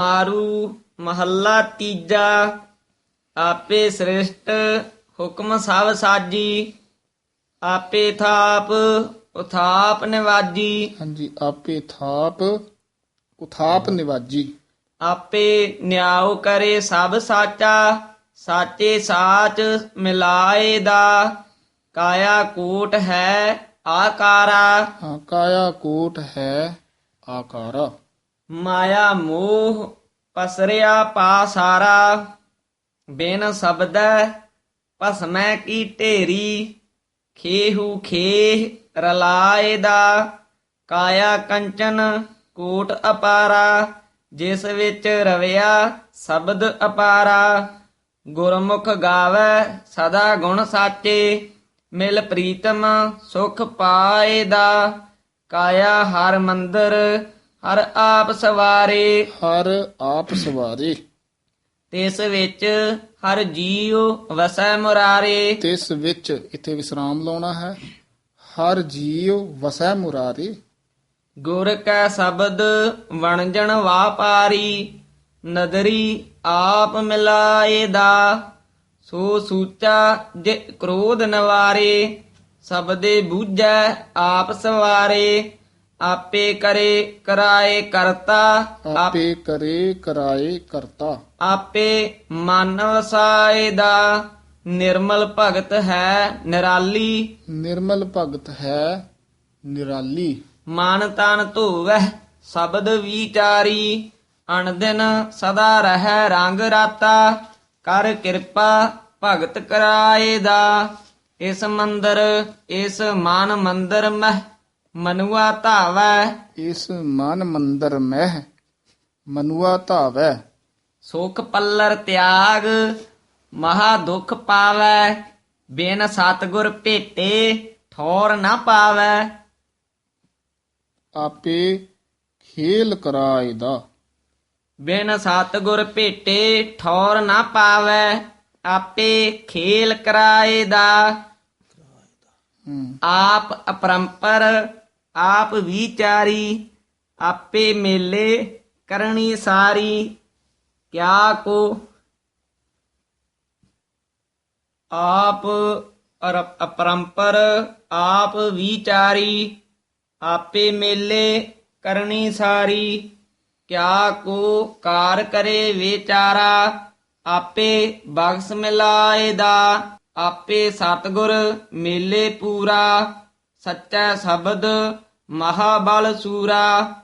ਮਾਰੂ ਮਹੱਲਾ ਤੀਜਾ ਆਪੇ ਸ੍ਰਿਸ਼ਟ ਹੁਕਮ ਸਭ ਸਾਜੀ ਆਪੇ ਥਾਪ ਉਥਾਪ ਨਿਵਾਜੀ। ਹਾਂਜੀ ਆਪੇ ਥਾਪ ਉਥਾਪ ਨਿਵਾਜੀ। ਆਪੇ ਨਿਆਉ ਕਰੇ ਸਭ ਸਾਚਾ ਸਾਚੇ ਸਾਚ ਮਿਲਾਏ ਦਾ। ਕਾਇਆ ਕੋਟ ਹੈ ਆਕਾਰਾ। ਹਾਂ, ਕਾਇਆ ਕੋਟ ਹੈ ਆਕਾਰਾ। ਮਾਇਆ ਮੋਹ ਪਸਰਿਆ ਪਾਸਾਰਾ ਬਿਨ ਸ਼ਬਦੈ ਭਸਮੈ ਕੀ ਢੇਰੀ, ਖੇਹੂ ਖੇਹ ਰਲਾਏ ਦਾ, ਕਾਇਆ ਕੰਚਨ ਕੋਟ ਅਪਾਰਾ, ਜਿਸ ਵਿੱਚ ਰਵਿਆ ਸ਼ਬਦ ਅਪਾਰਾ। ਗੁਰਮੁਖ ਗਾਵੇ ਸਦਾ ਗੁਣ ਸਾਚੇ, ਮਿਲ ਪ੍ਰੀਤਮ ਸੁਖ ਪਾਏ ਦਾ, ਕਾਇਆ ਹਰ ਮੰਦਰ ਹਰ ਆਪ ਸਵਾਰੇ। ਹਰ ਆਪ ਸਵਾਰੇ। ਤਿਸ ਵਿੱਚ ਹਰ ਜੀਉ ਵਸੈ ਮੁਰਾਰੇ। ਤਿਸ ਵਿੱਚ ਇੱਥੇ ਵਿਸਰਾਮ ਲਾਉਣਾ ਹੈ। ਹਰ ਜੀਵ ਵਸੈ ਮੁਰਾਰੇ। ਗੁਰ ਕੈ ਸ਼ਬਦ ਵਣਜਣ ਵਾਪਾਰੀ ਨਦਰੀ ਆਪ ਮਿਲਾਏ ਦਾ ਸੋ ਸੂਚਾ ਜੇ ਕ੍ਰੋਧ ਨਵਾਰੇ ਸਬਦੇ ਬੂਝੈ ਆਪ ਸਵਾਰੇ। ਆਪੇ ਕਰੇ ਕਰਾਏ ਕਰਤਾ। ਆਪ- ਕਰੇ ਕਰਾਏ ਕਰਤਾ। ਆਪੇ ਮਨ ਵਸਾਏ ਦਾ। ਨਿਰਮਲ ਭਗਤ ਹੈ ਨਿਰਾਲੀ। ਨਿਰਮਲ ਭਗਤ ਹੈ ਨਿਰਾਲੀ। ਮਨ ਤਨ ਧੋਵੈ ਸ਼ਬਦ ਵਿਚਾਰੀ। ਅਣਦਿਨ ਸਦਾ ਰਹਿ ਰੰਗ ਰਾਤਾ। ਕਰ ਕਿਰਪਾ ਭਗਤ ਕਰਾਏ ਦਾ। ਇਸ ਮੰਦਰ ਇਸ ਮਨ ਮੰਦਰ ਮਹਿ ਮਨੁਆ ਧਾਵੈ। ਇਸ ਮਨ ਮੰਦਰ ਮਹਿ ਮਨੁਆ ਧਾਵੈ। ਸੁਖ ਪੱਲਰ ਤਿਆਗ ਮਹਾ ਦੁਖ ਪਾਵੈ। ਬਿਨ ਸਤਗੁਰ ਭੇਟੇ ਠੌਰ ਨਾ ਪਾਵੈ। ਆਪੇ ਖੇਲ ਕਰਾਏ ਦਾ। ਬਿਨ ਸਤਗੁਰ ਭੇਟੇ ਠੌਰ ਨਾ ਪਾਵੈ। ਆਪੇ ਖੇਲ ਕਰਾਏ ਦਾ। ਆਪ ਅਪਰੰਪਰ ਆਪ ਵਿਚਾਰੀ, ਆਪੇ ਮੇਲੇ ਕਰਨੀ ਸਾਰੀ। ਕਿਆ ਕੋ ਆਪ ਅਪਰੰਪਰ ਆਪ ਵਿਚਾਰੀ, ਆਪੇ ਮੇਲੇ ਕਰਨੀ ਸਾਰੀ। ਕਿਆ ਕੋ ਕਾਰ ਕਰੇ ਵਿਚਾਰਾ, ਆਪੇ ਬਖਸ ਮਿਲਾਏ ਦਾ ਆਪੇ ਸਤਗੁਰ ਮੇਲੇ ਪੂਰਾ, ਸੱਚਾ ਸ਼ਬਦ ਮਹਾਬਲ ਸੂਰਾ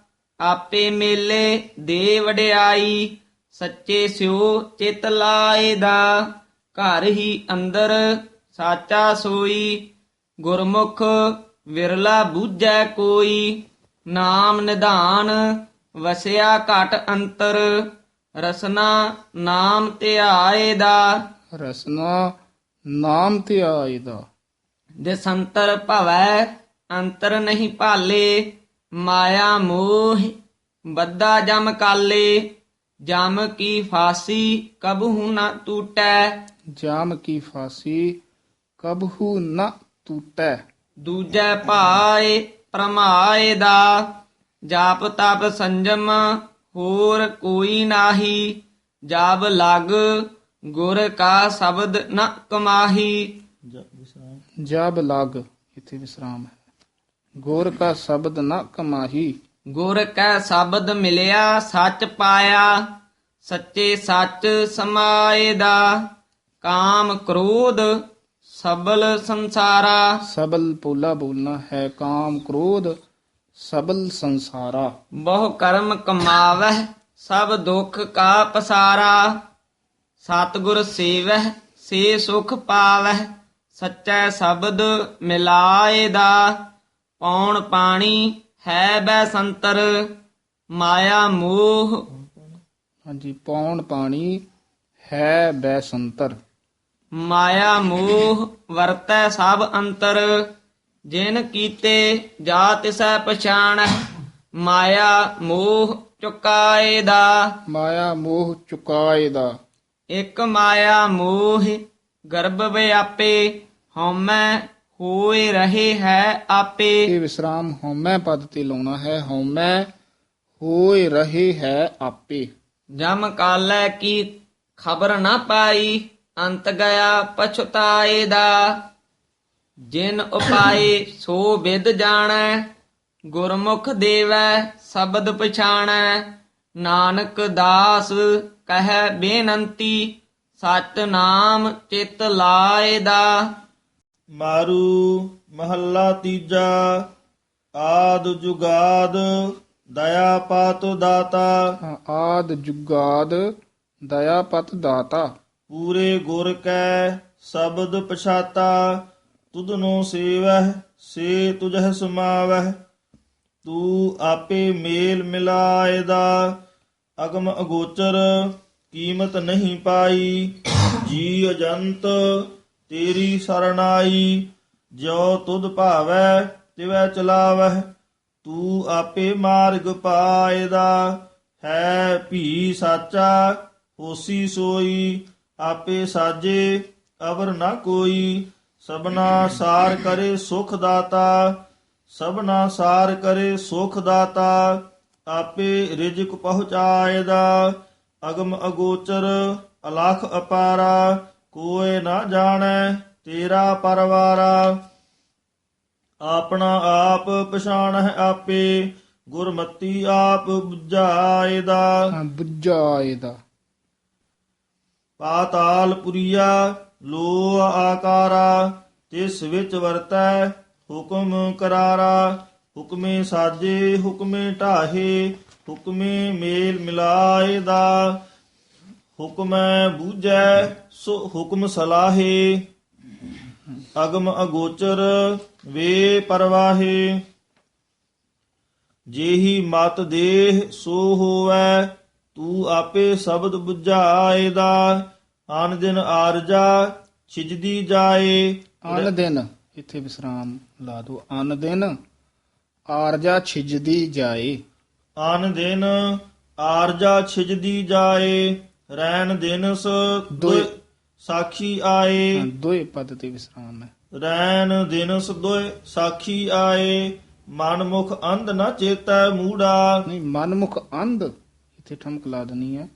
ਆਪੇ ਮੇਲੇ ਦੇ ਵਡਿਆਈ ਸੱਚੇ ਸਿਓ ਚਿਤ ਲਾਏ ਦਾ ਘਰ ਹੀ ਅੰਦਰ ਸਾਚਾ ਸੋਈ ਗੁਰਮੁਖ ਵਿਰਲਾ ਬੂਝੈ ਕੋਈ। ਨਾਮ ਨਿਧਾਨ ਵਸਿਆ ਘਟ ਅੰਤਰ ਰਸਨਾ ਨਾਮ ਧਿਆਏ ਦਾ ਰਸਨਾ ਨਾਮ ਤੇ ਆਏ ਦਾ ਦੇ ਸੰਤਰ ਭਵੈ ਅੰਤਰ ਨਹੀਂ ਭਾਲੇ ਮਾਇਆ ਮੋਹ ਬੱਦਾ ਜਮ ਕਾਲੇ। ਜਮ ਕੀ ਫਾਸੀ ਕਬਹੂ ਨਾ ਟੂਟੈ। ਜਾਮ ਕੀ ਫਾਸੀ ਕਬਹੂ ਨ ਟੂਟੈ। ਦੂਜੈ ਭਾਏ ਪ੍ਰਮਾਏ ਦਾ। ਜਾਪ ਤਪ ਸੰਜਮ ਹੋਰ ਕੋਈ ਨਾਹੀ। ਜਬ ਲਗ ਗੁਰ ਕਾ ਸ਼ਬਦ ਨ ਕਮਾਹੀ। ਜਬ ਲਗ ਇੱਥੇ ਵਿਸਰਾਮ ਹੈ। ਗੁਰ ਕਾ ਸ਼ਬਦ ਨ ਕਮਾਹੀ। ਗੁਰ ਕੈ ਸ਼ਬਦ ਮਿਲਿਆ ਸੱਚ ਪਾਇਆ ਸੱਚੇ ਸੱਚ ਸਮਾਏ ਦਾ। ਕਾਮ ਕ੍ਰੋਧ ਸਬਲ ਸੰਸਾਰਾ। ਸਬਲ ਪੋਲਾ ਬੋਲਣਾ ਹੈ ਕਾਮ ਕ੍ਰੋਧ ਸਬਲ ਸੰਸਾਰਾ। ਬਹੁ ਕਰਮ ਕਮਾਵਹਿ ਸਭ ਦੁੱਖ ਕਾ ਪਸਾਰਾ। ਸਤਿਗੁਰ ਸੇਵਹਿ ਸੇ ਸੁਖ ਪਾਵਹਿ ਸੱਚਾ ਸ਼ਬਦ ਮਿਲਾਏ ਦਾ। ਪੌਣ ਪਾਣੀ ਹੈ ਬੈ ਸੰਤਰ ਮਾਇਆ ਮੋਹ। ਹਾਂਜੀ ਪੌਣ ਪਾਣੀ ਹੈ ਬੈਸੰਤਰ ਮਾਇਆ ਮੋਹ ਵਰਤੈ ਸਭ ਅੰਤਰ ਜਿਨ ਕੀਤੇ ਜਾ ਤਿਸੈ ਪਛਾਣ ਮਾਇਆ ਮੋਹ ਚੁਕਾਏ ਦਾ ਮਾਇਆ ਮੋਹ ਚੁਕਾਏ ਦਾ ਇਕ ਮਾਇਆ ਮੋਹ ਗਰਭ ਵਿਆਪੇ ਹਉਮੈ ਹੋਏ ਰਹੇ ਹੈ ਆਪੇ। ਇਹ ਵਿਸਰਾਮ ਹਉਮੈ ਪਦ ਤੇ ਲਾਉਣਾ ਹੈ ਹਉਮੈ ਹੋਏ ਰਹੇ ਹੈ ਆਪੇ। ਜਮ ਕਾਲੈ ਕੀ ਖਬਰ ਨਾ ਪਾਈ ਅੰਤ ਗਿਆ ਪਛਤਾਏ ਦਾ। ਜਿਨ ਉਪਾਏ ਸੋ ਵਿਦ ਜਾਣੈ ਗੁਰਮੁਖ ਦੇਵੈ ਸ਼ਬਦ ਪਛਾਣੈ। ਨਾਨਕ ਦਾਸ ਕਹੈ ਬੇਨੰਤੀ ਸਤ ਨਾਮ ਚਿਤ ਲਾਏ ਦਾ। ਮਾਰੂ ਮਹੱਲਾ ਤੀਜਾ ਆਦ ਜੁਗਾਦ ਦਇਆ ਪਾਤ ਦਾਤਾ। ਆਦ ਜੁਗਾਦ ਦਇਆ ਪਤ ਦਾਤਾ। ਪੂਰੇ ਗੁਰ ਕੈ ਸ਼ਬਦ ਪਛਾਤਾ ਤੁਧਨੋ ਸੇਵਹਿ ਸੇ ਤੁਝਹਿ ਸਮਾਵਹਿ। ਤੂੰ ਆਪੇ ਮੇਲ ਮਿਲਾਏ ਦਾ ਅਗਮ ਅਗੋਚਰ ਕੀਮਤ ਨਹੀਂ ਪਾਈ। ਜੀ ਅਜੰਤ ਤੇਰੀ ਸਰਣਾਈ ਜੋ ਤੁਧ ਭਾਵੈ, ਤਿਵੈ ਚਲਾਵਹਿ, ਤੂੰ ਆਪੇ ਮਾਰਗ ਪਾਏਦਾ, ਹੈ ਭੀ ਸਾਚਾ, ਹੋਸੀ ਸੋਈ, ਆਪੇ ਸਾਜੇ, ਅਵਰ ਨਾ ਕੋਈ ਸਬਨਾ ਸਾਰ ਕਰੇ ਸੁਖ ਦਾਤਾ ਸਬਨਾ ਸਾਰ ਕਰੇ ਸੁਖ ਦਾਤਾ, ਆਪੇ ਰਿਜਕ ਪਹੁੰਚਾਏਦਾ, ਅਗਮ ਅਗੋਚਰ, ਅਲਖ ਅਪਾਰਾ ਕੋਏ ਨਾ ਜਾਣੈ ਤੇਰਾ ਪਰਵਾਰਾ। ਆਪਣਾ ਆਪ ਪਛਾਣਹਿ ਆਪੇ ਗੁਰਮਤੀ ਆਪ 부ਝਾਏਦਾ ਹਾਂ, ਬੁੱਝਾ ਇਹਦਾ ਪਾਤਾਲ ਪੁਰੀਆ ਲੋ ਆਕਾਰਾ ਤਿਸ ਵਿੱਚ ਵਰਤੈ ਹੁਕਮ ਕਰਾਰਾ। ਹੁਕਮੇ ਸਾਜੇ ਹੁਕਮੇ ਢਾਹੇ ਹੁਕਮੇ ਮੇਲ ਮਿਲਾਏ ਦਾ ਹੁਕਮੈ ਬੂਝੈ ਸੋ ਹੁਕਮ ਸਲਾਹੇ। ਅਗਮ ਅਗੋਚਰ ਵੇ ਪਰਵਾਹੇ। ਜੇਹੀ ਮਤ ਦੇਹ ਸੋ ਹੋਵੈ ਤੂੰ ਆਪੇ ਸ਼ਬਦ 부ਝਾਏ ਦਾ ਆਨ ਦਿਨ ਆਰਜਾ ਛਿਜਦੀ ਜਾਏ। ਅਨ ਦਿਨ ਇੱਥੇ ਵਿਸਰਾਮ ਲਾ ਦੋ ਅਨ ਦਿਨ ਆਰਜਾ ਛਿਜਦੀ ਜਾਏ। ਆਨ ਦਿਨ ਆਰਜਾ ਛਿਜਦੀ ਜਾਏ। ਰੈਣ ਦਿਨਸ ਦੁਇ ਸਾਖੀ ਆਏ। ਦੋਏ ਪਦ ਤੇ ਵਿਸਰਾਮ ਹੈ। ਰੈਣ ਦਿਨਸ ਦੁਇ ਸਾਖੀ ਆਏ। ਮਨ ਮੁਖ ਅੰਧ ਨ ਚੇਤੈ ਮੂੜਾ। ਨਹੀਂ ਮਨਮੁਖ ਅੰਧ ਇੱਥੇ ਠਮਕ ਲਾ ਦੇਣੀ ਹੈ।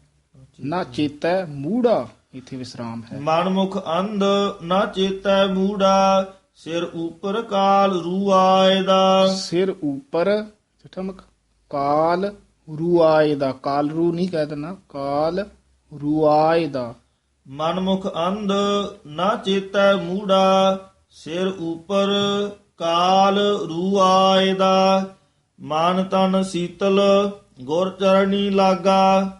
ਨਾ ਚੇਤੈ ਮੂੜਾ ਇੱਥੇ ਵਿਸਰਾਮ ਹੈ। ਮਨ ਮੁਖ ਅੰਧ ਨ ਚੇਤੈ ਮੂੜਾ। ਸਿਰ ਉਪਰ ਕਾਲ ਰੂ ਆਏ ਦਾ ਸਿਰ ਉੱਪਰ ਠਮਕ। ਕਾਲ ਰੂਆਏ ਦਾ ਕਾਲ ਰੂ ਨਹੀਂ ਕਹਿ ਦੇਣਾ। ਕਾਲ ਰੂਆਏ ਦਾ। ਮਨ ਮੁਖ ਅੰਧ ਨ ਚੇਤੈ ਮੂੜਾ ਸਿਰ ਉਪਰ ਕਾਲ ਰੂ ਆਏ ਦਾ। ਮਨ ਤਨ ਸੀਤਲ ਗੁਰ ਚਰਣੀ ਲਾਗਾ।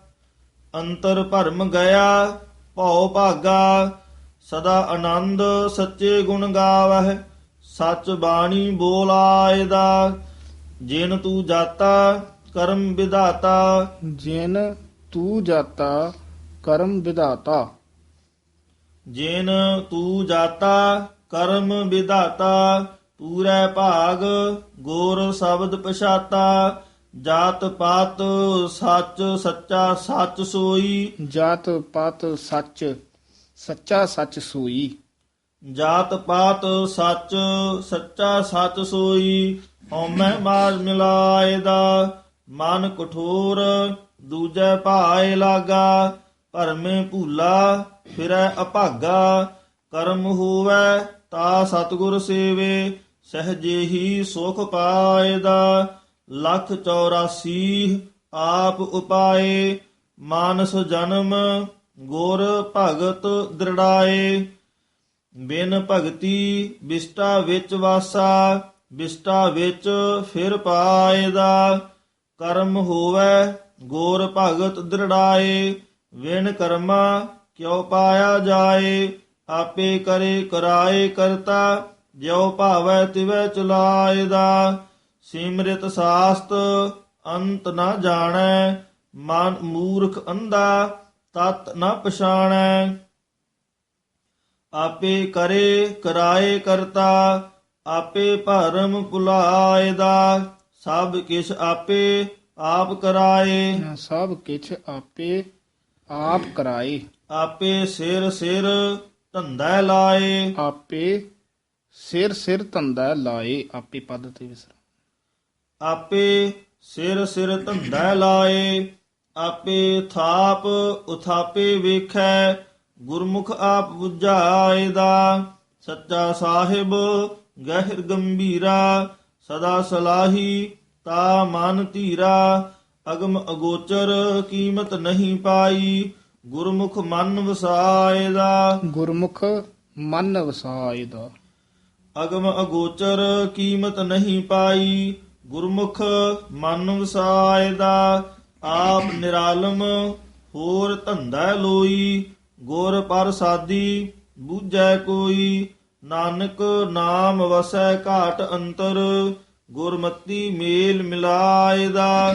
ਅੰਤਰ ਭਰਮ ਗਿਆ ਭਉ ਭਾਗਾ। ਸਦਾ ਆਨੰਦ ਸੱਚੇ ਗੁਣ ਗਾਵਹਿ ਸੱਚ ਬਾਣੀ ਬੋਲਾਏ ਦਾ। ਜਿਨ ਤੂੰ ਜਾਤਾ ਕਰਮ ਵਿਧਾਤਾ। ਜਿਨ ਤੂੰ ਜਾਤਾ ਕਰਮ ਵਿਧਾਤਾ। ਜਿਨ ਤੂੰ ਜਾਤਾ ਕਰਮ ਵਿਧਾਤਾ ਪੂਰੇ ਭਾਗ ਗੁਰ ਸ਼ਬਦ ਪਛਾਤਾ ਜਾਤ ਪਾਤ ਸੱਚ ਸੱਚਾ ਸੱਚ ਸੋਈ। ਜਾਤ ਪਾਤ ਸੱਚ ਸੱਚਾ ਸੱਚ ਸੋਈ। ਜਾਤ ਪਾਤ ਸੱਚ ਸੱਚਾ ਸੱਚ ਸੋਈ। ਹਉਮੈ ਮਾਰ ਮਿਲਾਏ ਦਾ ਮਨ ਕਠੋਰ ਦੂਜੈ ਭਾਏ ਲਾਗਾ। ਭਰਮੇ ਭੂਲਾ, ਫਿਰੈ ਅਭਾਗਾ, ਕਰਮ ਹੋਵੈ ਤਾ ਸਤਿਗੁਰ ਸੇਵੇ, ਸਹਜੇ ਹੀ ਸੁਖ ਪਾਏ ਦਾ ਲੱਖ 84 ਆਪ ਉਪਾਏ, ਮਾਨਸ ਜਨਮ ਗੁਰ ਭਗਤ ਦ੍ਰਿੜਾਏ। ਬਿਨ ਭਗਤੀ ਵਿਸਟਾ ਵਿੱਚ ਵਾਸਾ, ਬਿਸਟਾ ਵਿੱਚ ਫਿਰ ਪਾਏ ਦਾ ਕਰਮ ਹੋਵੇ ਗੋਰ ਭਗਤ ਦ੍ਰਿੜਾਏ। ਵਿਨ ਕਰਮਾ ਕਿਉ ਪਾਇਆ ਜਾਏ, ਆਪੇ ਕਰੇ ਕਰਾਏ ਕਰਤਾ, ਜਿਉ ਭਾਵੈ ਤਿਵੈ ਚਲਾਏਦਾ ਸਿਮਰਿਤ ਸਾਸਤ ਅੰਤ ਨਾ ਜਾਣੈ, ਮਨ ਮੂਰਖ ਅੰਧਾ ਤਤ ਨਾ ਪਛਾਣੈ। ਆਪੇ ਕਰੇ ਕਰਾਏ ਕਰਤਾ, ਆਪੇ ਭਰਮ ਭੁਲਾਏਦਾ ਸਭ ਕਿਛ ਆਪੇ ਆਪ ਕਰਾਏ। ਸਭ ਕਿਛ ਆਪੇ ਆਪ ਕਰਾਏ। ਆਪੇ ਸਿਰ ਸਿਰ ਧੰਦਾ ਲਾਏ। ਆਪੇ ਸਿਰ ਸਿਰ ਧੰਦਾ ਲਾਏ ਆਪੇ ਪਦ ਤੇ ਵਿਸਰਾਮ। ਆਪੇ ਸਿਰ ਸਿਰ ਧੰਦਾ ਲਾਏ ਆਪੇ ਥਾਪ ਉਥਾਪੇ ਵੇਖੈ ਗੁਰਮੁਖ ਆਪ 부ਝਾਏ ਦਾ ਸੱਚਾ ਸਾਹਿਬ ਗਹਿਰ ਗੰਭੀਰਾ ਸਦਾ ਸਲਾਹੀ ਤਾ ਮਨ ਧੀਰਾ। ਅਗਮ ਅਗੋਚਰ ਕੀਮਤ ਨਹੀਂ ਪਾਈ ਗੁਰਮੁਖ ਮਨ ਵਸਾਏ ਦਾ ਗੁਰਮੁਖ ਮਨ ਵਸਾਏ ਦਾ ਅਗਮ ਅਗੋਚਰ ਕੀਮਤ ਨਹੀਂ ਪਾਈ ਗੁਰਮੁਖ ਮਨ ਵਸਾਏ ਦਾ ਆਪ ਨਿਰਾਲਮ ਹੋਰ ਧੰਦਾ ਲੋਈ ਗੁਰ ਪ੍ਰਸਾਦੀ ਬੂਝੈ ਕੋਈ। ਨਾਨਕ ਨਾਮ ਵਸੈ ਘਾਟ ਅੰਤਰ ਗੁਰਮਤੀ ਮੇਲ ਮਿਲਾਏ ਦਾ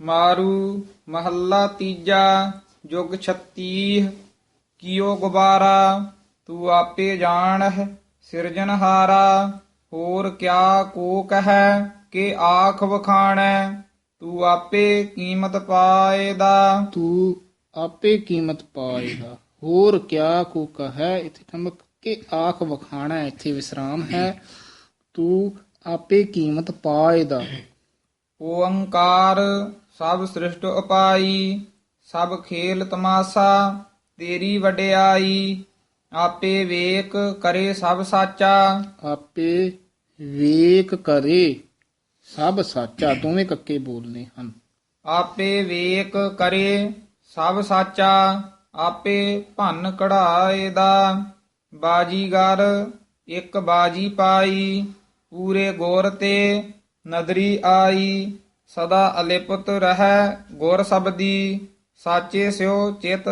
ਮਾਰੂ ਮਹੱਲਾ ਤੀਜਾ ਜੁਗ 36 ਕੀਓ ਗੁਬਾਰਾ ਤੂੰ ਆਪੇ ਜਾਣਹਿ ਸਿਰਜਨਹਾਰਾ ਹੋਰ ਕਿਆ ਕੋ ਕਹੈ ਕਿ ਆਖ ਵਖਾਣੈ ਤੂੰ ਆਪੇ ਕੀਮਤ ਪਾਏਦਾ। ਤੂੰ ਆਪੇ ਕੀਮਤ ਪਾਏਗਾ ਹੋਰ ਕਿਆ ਕੋ ਕਹੈ ਇਥੇ ਠਮਕ ਕੇ ਆਖ ਵਖਾਣਾ ਇੱਥੇ ਵਿਸਰਾਮ ਹੈ। ਤੂੰ ਆਪੇ ਕੀਮਤ ਪਾਏਦਾ। ਓੰਕਾਰ ਸਭ ਸ੍ਰਿਸ਼ਟ ਉਪਾਈ ਸਭ ਖੇਲ ਤਮਾਸਾ ਤੇਰੀ ਵਡਿਆਈ ਆਪੇ ਵੇਖ ਕਰੇ ਸਭ ਸਾਚਾ। ਆਪੇ ਵੇਖ ਕਰੇ ਸਭ ਸਾਚਾ ਦੋਵੇਂ ਕੱਕੇ ਬੋਲਨੇ ਹਨ। ਆਪੇ ਵੇਖ ਕਰੇ ਸਭ ਸਾਚਾ ਆਪੇ ਭੰਨ ਕਢਾਏ ਦਾ। ਬਾਜੀਗਰ ਇੱਕ ਬਾਜੀ ਪਾਈ ਪੂਰੇ ਗੌਰ ਤੇ ਨਦਰੀ ਆਈ। ਸਦਾ ਅਲਿਪਤ ਰਹਿ ਗੁਰ ਸਬਦੀ ਸਾਚੇ ਸਿਓ ਚੇਤ